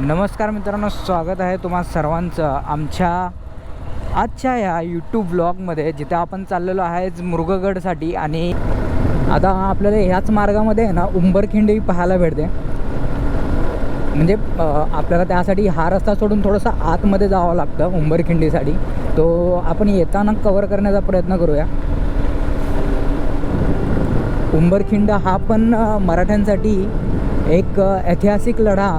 नमस्कार मित्रांनो स्वागत आहे तुम्हा सर्वांचं आमच्या आजच्या या यूट्यूब ब्लॉगमध्ये जिथे आपण चाललेलो आहे मृगगडसाठी आणि आता आपल्याला ह्याच मार्गामध्ये आहे ना उंबरखिंडी पाहायला भेटते. म्हणजे आपल्याला त्यासाठी हा रस्ता सोडून थोडंसं आतमध्ये जावं लागतं उंबरखिंडीसाठी. तो आपण येताना कवर करण्याचा प्रयत्न करूया. उंबरखिंड हा पण मराठ्यांसाठी एक ऐतिहासिक लढा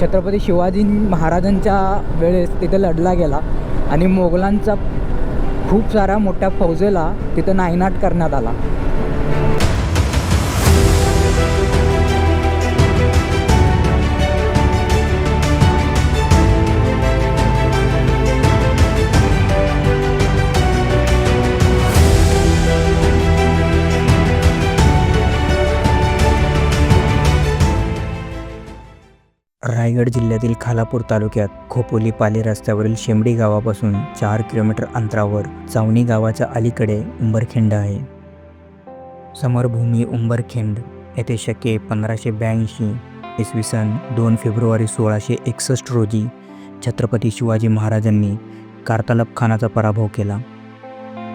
छत्रपती शिवाजी महाराजांच्या वेळेस तिथे लढला गेला आणि मोगलांचा खूप साऱ्या मोठ्या फौजेला तिथं नायनाट करण्यात आला. रायगड जिल्ह्यातील खालापूर तालुक्यात खोपोली पाले रस्त्यावरील शेंबडी गावापासून चार किलोमीटर अंतरावर चावणी गावाच्या अलीकडे उंबरखिंड आहे. समरभूमी उंबरखिंड येथे शके पंधराशे ब्याऐंशी इसवी सन दोन फेब्रुवारी सोळाशे एकसष्ट रोजी छत्रपती शिवाजी महाराजांनी कार्तालब खानाचा पराभव केला.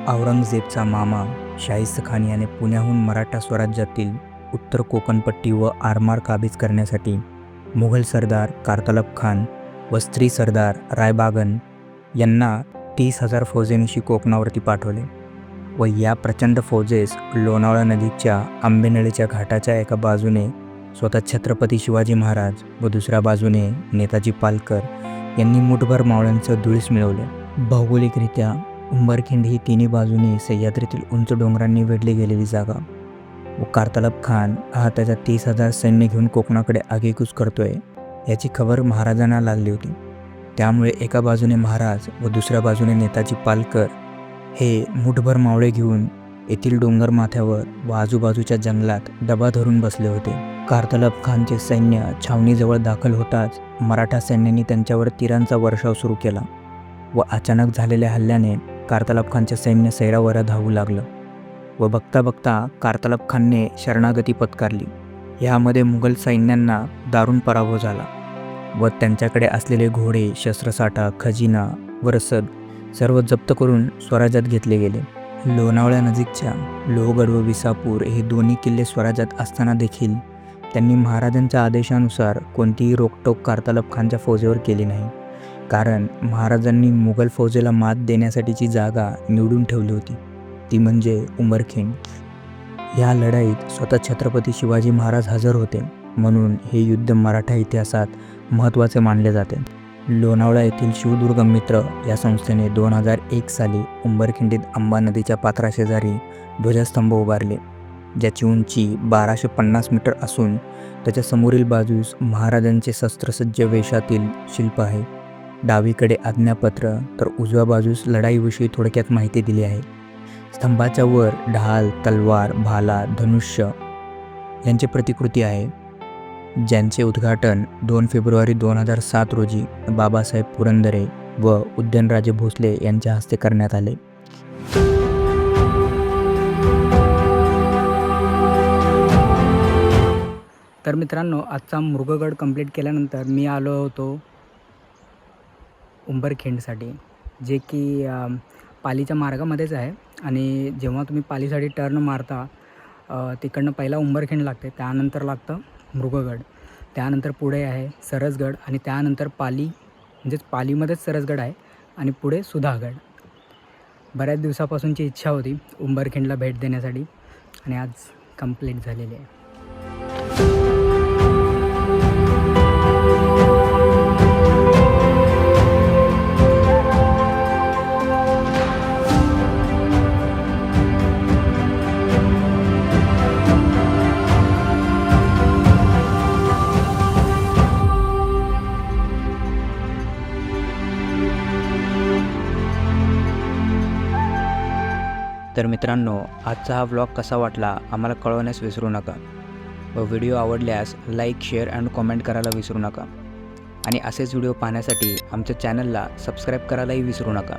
औरंगजेबचा मामा शाहिस्त खान याने पुण्याहून मराठा स्वराज्यातील उत्तर कोकणपट्टी व आरमार काबीज करण्यासाठी मुघल सरदार कार्तलब खान व स्त्री सरदार रायबागन यांना तीस हजार फौजेनिशी कोकणावरती पाठवले व या प्रचंड फौजेस लोणावळा नदीच्या आंबेनळीच्या घाटाच्या एका बाजूने स्वतः छत्रपती शिवाजी महाराज व दुसऱ्या बाजूने नेताजी पालकर यांनी मुठभर मावळ्यांचं धुळीस मिळवलं. भौगोलिकरित्या उंबरखिंड ही तिन्ही बाजूनी सह्याद्रीतील उंच डोंगरांनी वेढली गेलेली जागा. व कारतलब खान हा त्याच्या तीस हजार सैन्य घेऊन कोकणाकडे आगेकूच करतोय याची खबर महाराजांना लागली होती. त्यामुळे एका बाजूने महाराज व दुसऱ्या बाजूने नेताजी पालकर हे मुठभर मावळे घेऊन येथील डोंगर माथ्यावर व आजूबाजूच्या जंगलात डबा धरून बसले होते. कारतलब खानचे सैन्य छावणीजवळ दाखल होताच मराठा सैन्याने त्यांच्यावर तीरांचा वर्षाव सुरू केला व अचानक झालेल्या हल्ल्याने कारतलब खानचे सैन्य सैरावरा धावू लागलं. व बघता बघता कारतलब खानने शरणागती पत्कारली. ह्यामध्ये मुघल सैन्यांना दारुण पराभव झाला व त्यांच्याकडे असलेले घोडे शस्त्रसाठा खजिना व रसद सर्व जप्त करून स्वराज्यात घेतले गेले. लोणावळ्यानजीकच्या लोहगड व विसापूर हे दोन्ही किल्ले स्वराज्यात असताना देखील त्यांनी महाराजांच्या आदेशानुसार कोणतीही रोकटोक कार्तालब खानच्या फौजेवर केली नाही. कारण महाराजांनी मुघल फौजेला मात देण्यासाठीची जागा निवडून ठेवली होती. ती म्हणजे उमरखिंड ह्या लढाईत स्वतः छत्रपती शिवाजी महाराज हजर होते म्हणून हे युद्ध मराठा इतिहासात महत्त्वाचे मानले जाते. लोणावळा येथील शिवदुर्ग मित्र या संस्थेने दोन हजार एक साली उंबरखिंडीत अंबा नदीच्या पात्राशेजारी ध्वजस्तंभ उभारले ज्याची उंची बाराशे पन्नास मीटर असून त्याच्या समोरील बाजूस महाराजांचे शस्त्रसज्ज वेशातील शिल्प आहे. डावीकडे आज्ञापत्र तर उजव्या बाजूस लढाईविषयी थोडक्यात माहिती दिली आहे. स्तंभाच्या वर ढाल तलवार भाला धनुष्य यांची प्रतिकृती आहे ज्यांचे उद्घाटन दोन फेब्रुवारी दोन हजार सात रोजी बाबासाहेब पुरंदरे व उदयनराजे भोसले यांच्या हस्ते करण्यात आले. तर मित्रांनो आजचा मृगगड कंप्लीट केल्यानंतर मी आलो होतो उंबरखिंडसाठी जे की पालीच्या मार्गामध्येच आहे. आणि जेव्हा तुम्ही पालीसाठी टर्न मारता तिकडनं पहिला उंबरखिंड लागते त्यानंतर लागतं मृगगड. त्यानंतर पुढे आहे सरसगड आणि त्यानंतर पाली म्हणजेच पालीमध्येच सरसगड आहे आणि पुढे सुधागड. बऱ्याच दिवसापासूनची इच्छा होती उंबरखिंडला भेट देण्यासाठी आणि आज कंप्लीट झालेली आहे. तर मित्रांनो आजचा हा व्लॉग कसा वाटला आम्हाला कळवण्यास विसरू नका. व व्हिडिओ आवडल्यास लाईक शेअर अँड कॉमेंट करायला विसरू नका. आणि असेच व्हिडिओ पाहण्यासाठी आमच्या चॅनलला सबस्क्राईब करायलाही विसरू नका.